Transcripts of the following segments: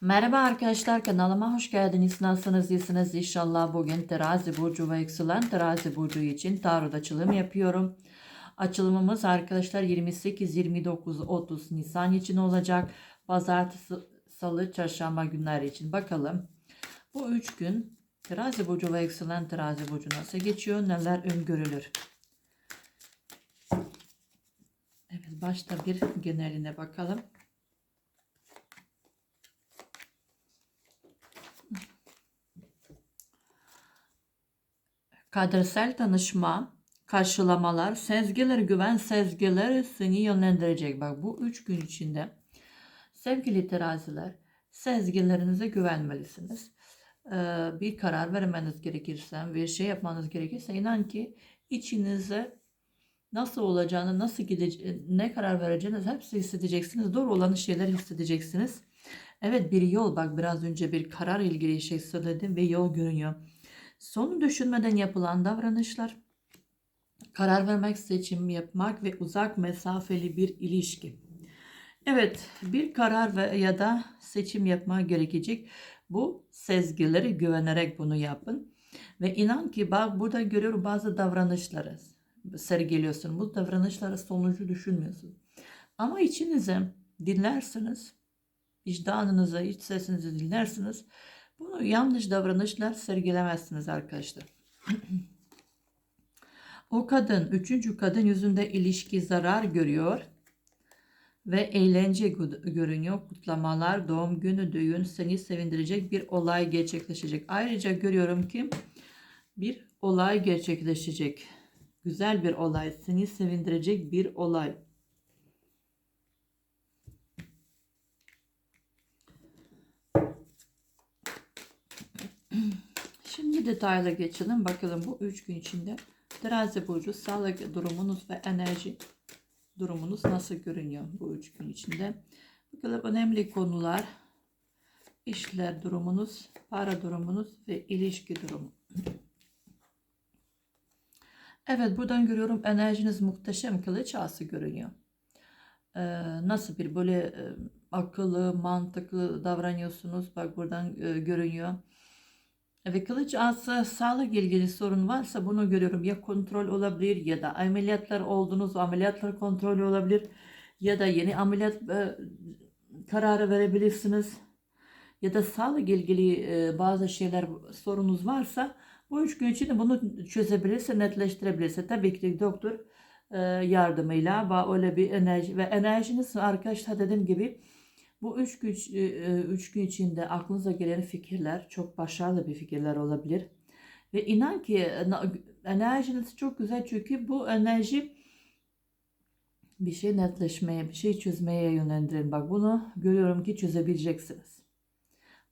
Merhaba arkadaşlar kanalıma hoş geldiniz. Nasılsınız? İyisiniz inşallah. Bugün terazi burcu ve yükselen terazi burcu için tarot açılım yapıyorum. Açılımımız arkadaşlar 28, 29, 30 Nisan için olacak. Pazartesi, salı, çarşamba günleri için. Bakalım bu üç gün terazi burcu ve yükselen terazi burcu nasıl geçiyor? Neler öngörülür? Evet başta bir geneline bakalım. Kadersel tanışma, karşılamalar, sezgiler, güven sezgileri seni yönlendirecek. Bak bu üç gün içinde sevgili teraziler sezgilerinize güvenmelisiniz. Ee, bir karar vermeniz gerekirse, bir şey yapmanız gerekirse inan ki içinize nasıl olacağını, nasıl gideceğini, ne karar vereceğiniz hepsi hissedeceksiniz. Doğru olan şeyler hissedeceksiniz. Evet bir yol bak biraz önce bir karar ilgili şey söyledim ve yol görünüyor. Sonu düşünmeden yapılan davranışlar, karar vermek, seçim yapmak ve uzak mesafeli bir ilişki. Evet, bir karar ve ya da seçim yapmak gerekecek. Bu sezgileri güvenerek bunu yapın. Ve inan ki bak burada görüyorum bazı davranışları sergiliyorsun. Bu davranışları sonucu düşünmüyorsun. Ama içinize dinlersiniz, vicdanınıza, iç sesinizi dinlersiniz. Bunu yanlış davranışlar sergilemezsiniz arkadaşlar. o kadın, üçüncü kadın yüzünde ilişki zarar görüyor ve eğlence görünüyor. Kutlamalar, doğum günü, düğün seni sevindirecek bir olay gerçekleşecek. Ayrıca görüyorum ki bir olay gerçekleşecek. Güzel bir olay, seni sevindirecek bir olay. Şimdi detayla geçelim. Bakalım bu 3 gün içinde terazi burcu sağlık durumunuz ve enerji durumunuz nasıl görünüyor bu 3 gün içinde. Bakalım önemli konular işler durumunuz, para durumunuz ve ilişki durumu. Evet buradan görüyorum enerjiniz muhteşem kılıç ası görünüyor. Ee, nasıl bir böyle e, akıllı, mantıklı davranıyorsunuz. Bak buradan e, görünüyor. Ve kılıç ası sağlık ilgili sorun varsa bunu görüyorum. Ya kontrol olabilir ya da ameliyatlar oldunuz, ameliyatlar kontrolü olabilir. Ya da yeni ameliyat e, kararı verebilirsiniz. Ya da sağlık ilgili e, bazı şeyler sorunuz varsa bu üç gün içinde bunu çözebilirse, netleştirebilirse tabii ki doktor e, yardımıyla öyle bir enerji ve enerjiniz arkadaşlar dediğim gibi bu üç gün, e, e, üç gün içinde aklınıza gelen fikirler çok başarılı bir fikirler olabilir. Ve inan ki e, enerjiniz çok güzel çünkü bu enerji bir şey netleşmeye, bir şey çözmeye yönlendirin. Bak bunu görüyorum ki çözebileceksiniz.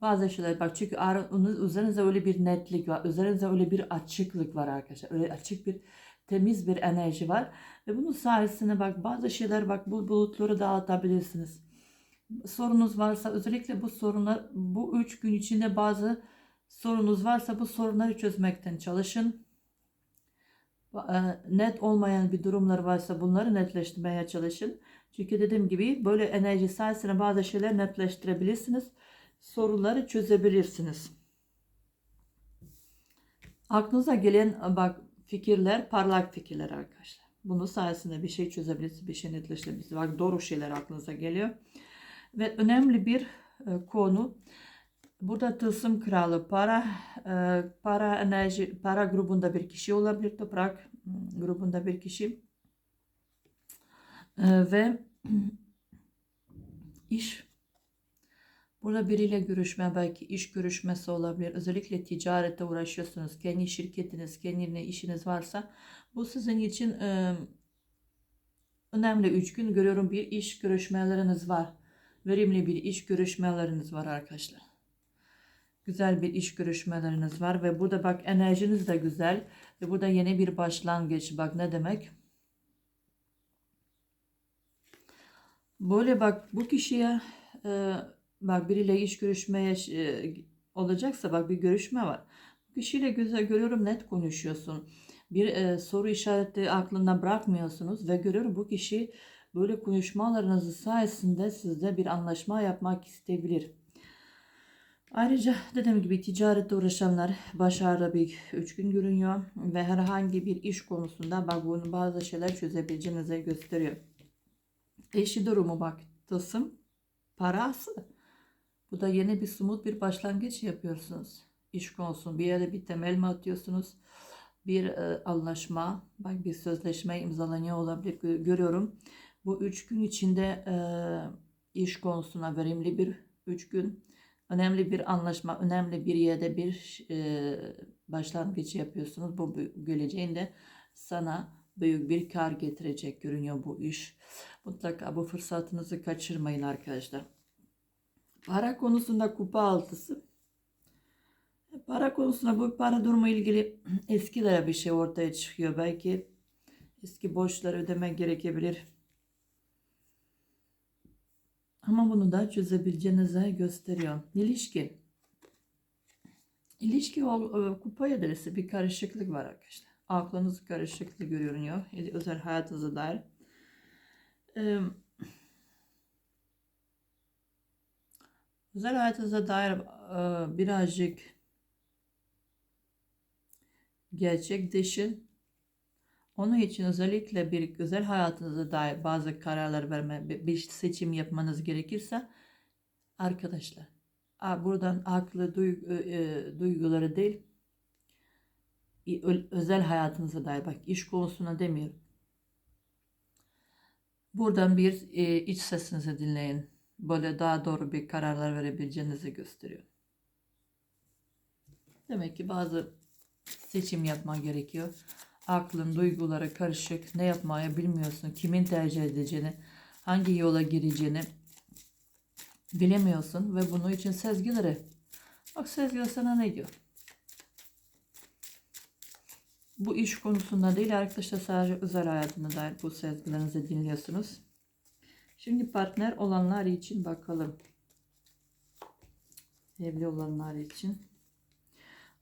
Bazı şeyler bak çünkü üzerinizde öyle bir netlik var. Üzerinizde öyle bir açıklık var arkadaşlar. Öyle açık bir temiz bir enerji var. Ve bunun sayesinde bak bazı şeyler bak bu bulutları dağıtabilirsiniz sorunuz varsa özellikle bu sorunlar bu üç gün içinde bazı sorunuz varsa bu sorunları çözmekten çalışın. E, net olmayan bir durumlar varsa bunları netleştirmeye çalışın. Çünkü dediğim gibi böyle enerji sayesinde bazı şeyler netleştirebilirsiniz. Sorunları çözebilirsiniz. Aklınıza gelen bak fikirler parlak fikirler arkadaşlar. Bunun sayesinde bir şey çözebilirsiniz, bir şey netleştirebilirsiniz. Bak doğru şeyler aklınıza geliyor. Ve önemli bir e, konu. Burada tılsım kralı para e, para enerji para grubunda bir kişi olabilir toprak hmm, grubunda bir kişi. E, ve iş. Burada biriyle görüşme belki iş görüşmesi olabilir. Özellikle ticarete uğraşıyorsunuz kendi şirketiniz kendi işiniz varsa. Bu sizin için önemli. Üç gün görüyorum bir iş görüşmeleriniz var verimli bir iş görüşmeleriniz var arkadaşlar. Güzel bir iş görüşmeleriniz var ve burada bak enerjiniz de güzel ve burada yeni bir başlangıç bak ne demek? Böyle bak bu kişiye e, bak biriyle iş görüşmeye e, olacaksa bak bir görüşme var. Bu kişiyle güzel görüyorum net konuşuyorsun. Bir e, soru işareti aklında bırakmıyorsunuz ve görüyorum bu kişi Böyle konuşmalarınız sayesinde sizde bir anlaşma yapmak isteyebilir. Ayrıca dediğim gibi ticarette uğraşanlar başarılı bir üç gün görünüyor ve herhangi bir iş konusunda bak bunu bazı şeyler çözebileceğinizi gösteriyor. Eşi durumu bak tılsım parası. Bu da yeni bir somut bir başlangıç yapıyorsunuz. İş konusu bir yere bir temel mi atıyorsunuz? Bir e, anlaşma, bak bir sözleşme imzalanıyor olabilir gö- görüyorum. Bu üç gün içinde e, iş konusuna verimli bir üç gün, önemli bir anlaşma, önemli bir yerde bir e, başlangıç yapıyorsunuz. Bu geleceğinde sana büyük bir kar getirecek görünüyor bu iş. Mutlaka bu fırsatınızı kaçırmayın arkadaşlar. Para konusunda kupa altısı. Para konusunda bu para durumu ilgili eskilere bir şey ortaya çıkıyor. Belki eski borçları ödemek gerekebilir. Ama bunu da çözebileceğinizi gösteriyor. İlişki. İlişki e, kupa adresi bir karışıklık var arkadaşlar. Aklınız karışıklığı görünüyor. Özel hayatınıza dair. Ee, özel hayatınıza dair e, birazcık gerçek dışı onun için özellikle bir özel hayatınıza dair bazı kararlar verme, bir- seçim yapmanız gerekirse arkadaşlar buradan aklı e, duyguları değil özel hayatınıza dair bak iş konusuna demiyorum. Buradan bir e, iç sesinizi dinleyin. Böyle daha doğru bir kararlar verebileceğinizi gösteriyor. Demek ki bazı seçim yapman gerekiyor. Aklın, duyguları karışık. Ne yapmaya bilmiyorsun. Kimin tercih edeceğini, hangi yola gireceğini bilemiyorsun ve bunun için sezgileri. Bak sezgiler sana ne diyor? Bu iş konusunda değil arkadaşlar sadece özel hayatına dair bu sezgilerinizi dinliyorsunuz. Şimdi partner olanlar için bakalım. Evli olanlar için.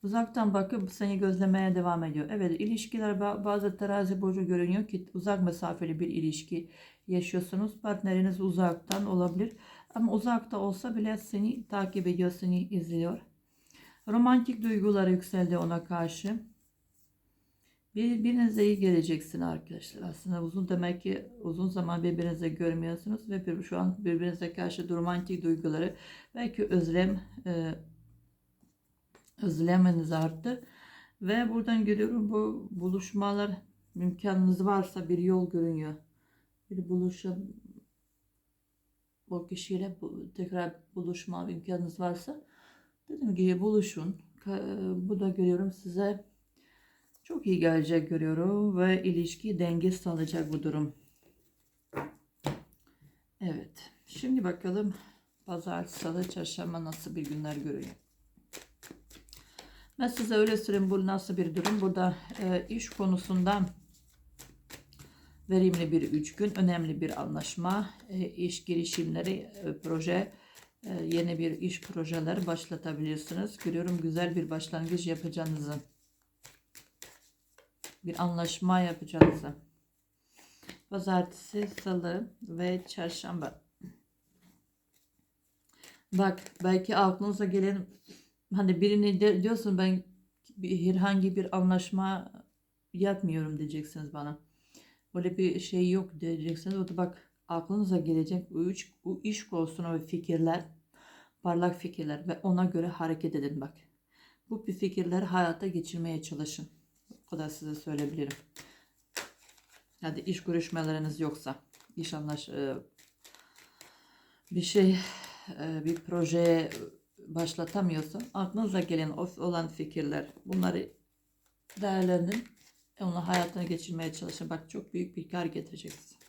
Uzaktan bakıp seni gözlemeye devam ediyor. Evet ilişkiler ba- bazı terazi burcu görünüyor ki uzak mesafeli bir ilişki yaşıyorsunuz. Partneriniz uzaktan olabilir. Ama uzakta olsa bile seni takip ediyor, seni izliyor. Romantik duyguları yükseldi ona karşı. Birbirinize iyi geleceksin arkadaşlar. Aslında uzun demek ki uzun zaman birbirinizi görmüyorsunuz ve bir, şu an birbirinize karşı romantik duyguları belki özlem e, özlemeniz arttı. Ve buradan görüyorum bu buluşmalar imkanınız varsa bir yol görünüyor. Bir buluşa o kişiyle bu, tekrar buluşma imkanınız varsa dediğim gibi buluşun. Bu da görüyorum size çok iyi gelecek görüyorum ve ilişki denge sağlayacak bu durum. Evet. Şimdi bakalım pazar, salı, çarşamba nasıl bir günler görüyor. Ben size öyle söyleyeyim bu nasıl bir durum. Burada e, iş konusunda verimli bir üç gün, önemli bir anlaşma, e, iş girişimleri, e, proje, e, yeni bir iş projeleri başlatabilirsiniz. Görüyorum güzel bir başlangıç yapacağınızı, bir anlaşma yapacağınızı. Pazartesi, salı ve çarşamba. Bak belki aklınıza gelen hani birini de, diyorsun ben bir, herhangi bir anlaşma yapmıyorum diyeceksiniz bana. Böyle bir şey yok diyeceksiniz. O da bak aklınıza gelecek bu üç bu iş konusuna ve fikirler, parlak fikirler ve ona göre hareket edin bak. Bu fikirleri hayata geçirmeye çalışın. O kadar size söyleyebilirim. Hadi iş görüşmeleriniz yoksa, iş anlaş e, bir şey e, bir proje başlatamıyorsa aklınıza gelen olan fikirler bunları değerlendirin. Onu hayatına geçirmeye çalışın. Bak çok büyük bir kar getirecek size.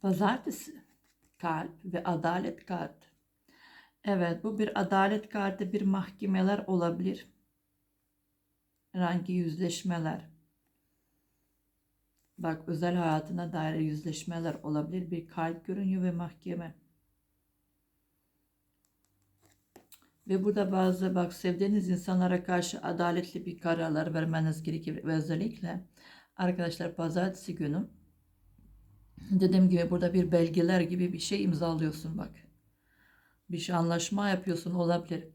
Pazartesi kalp ve adalet kartı. Evet bu bir adalet kartı bir mahkemeler olabilir. Herhangi yüzleşmeler. Bak özel hayatına dair yüzleşmeler olabilir. Bir kalp görünüyor ve mahkeme. Ve burada bazı bak sevdiğiniz insanlara karşı adaletli bir kararlar vermeniz gerekir. Ve özellikle arkadaşlar pazartesi günü Dediğim gibi burada bir belgeler gibi bir şey imzalıyorsun bak. Bir şey anlaşma yapıyorsun olabilir.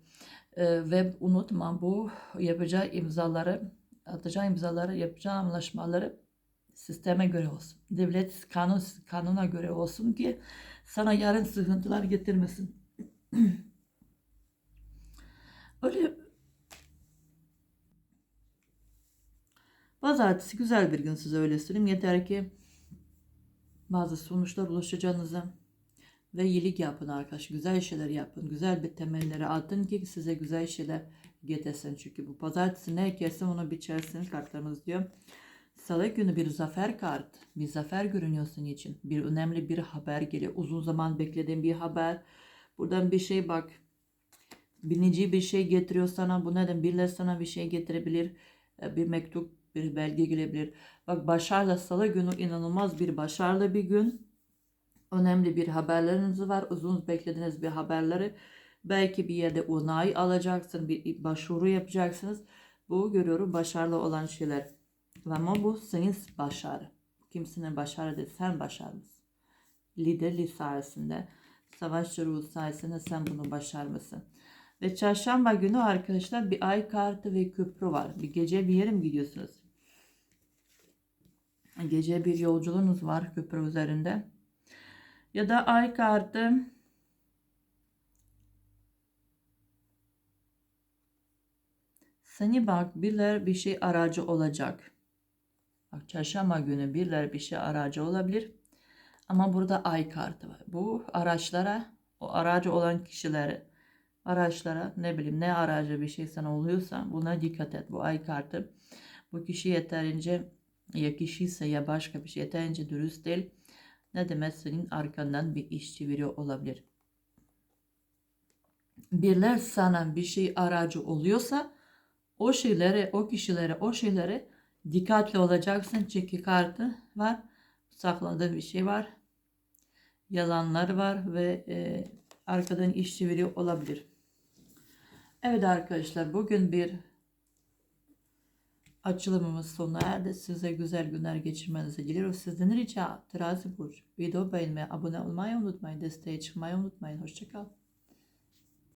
Ee, ve unutma bu yapacağı imzaları, atacağı imzaları, yapacağı anlaşmaları sisteme göre olsun. Devlet kanun kanuna göre olsun ki sana yarın sıkıntılar getirmesin. Öyle Pazartesi güzel bir gün size öyle söyleyeyim. Yeter ki bazı sonuçlar ulaşacağınıza ve iyilik yapın arkadaş. Güzel şeyler yapın. Güzel bir temelleri atın ki size güzel şeyler getirsin. Çünkü bu pazartesi ne ekerse onu biçersin kartlarımız diyor. Salı günü bir zafer kart. Bir zafer görünüyor senin için. Bir önemli bir haber geliyor. Uzun zaman beklediğin bir haber. Buradan bir şey bak. Binici bir şey getiriyor sana. Bu neden? Birileri sana bir şey getirebilir. E, Bir mektup, bir belge gelebilir. Bak başarılı salı günü inanılmaz bir başarılı bir gün. Önemli bir haberleriniz var. Uzun beklediğiniz bir haberleri. Belki bir yerde onay alacaksın. Bir başvuru yapacaksınız. Bu görüyorum başarılı olan şeyler. Ama bu senin başarı. Kimsenin başarı değil. Sen başarmışsın. Liderlik sayesinde. Savaşçı ruhu sayesinde sen bunu başarmışsın. Ve çarşamba günü arkadaşlar bir ay kartı ve köprü var. Bir gece bir yere mi gidiyorsunuz? Gece bir yolculuğunuz var köprü üzerinde. Ya da ay kartı seni bak birileri bir şey aracı olacak. Bak çarşamba günü birileri bir şey aracı olabilir. Ama burada ay kartı var. Bu araçlara, o aracı olan kişilere, araçlara ne bileyim ne aracı bir şey sana oluyorsa buna dikkat et. Bu ay kartı. Bu kişi yeterince ya kişi ise ya başka bir şey yeterince dürüst değil. Ne demek senin arkandan bir iş çeviriyor olabilir. Birler sana bir şey aracı oluyorsa o şeylere, o kişilere, o şeylere dikkatli olacaksın. Çünkü kartı var. Sakladığı bir şey var. Yalanlar var ve e, arkadan iş çeviriyor olabilir. Evet arkadaşlar bugün bir açılımımız sona erdi. Size güzel günler geçirmenizi diliyorum. Sizden rica terazi burcu. Video beğenmeyi, abone olmayı unutmayın. Desteğe çıkmayı unutmayın. Hoşçakalın.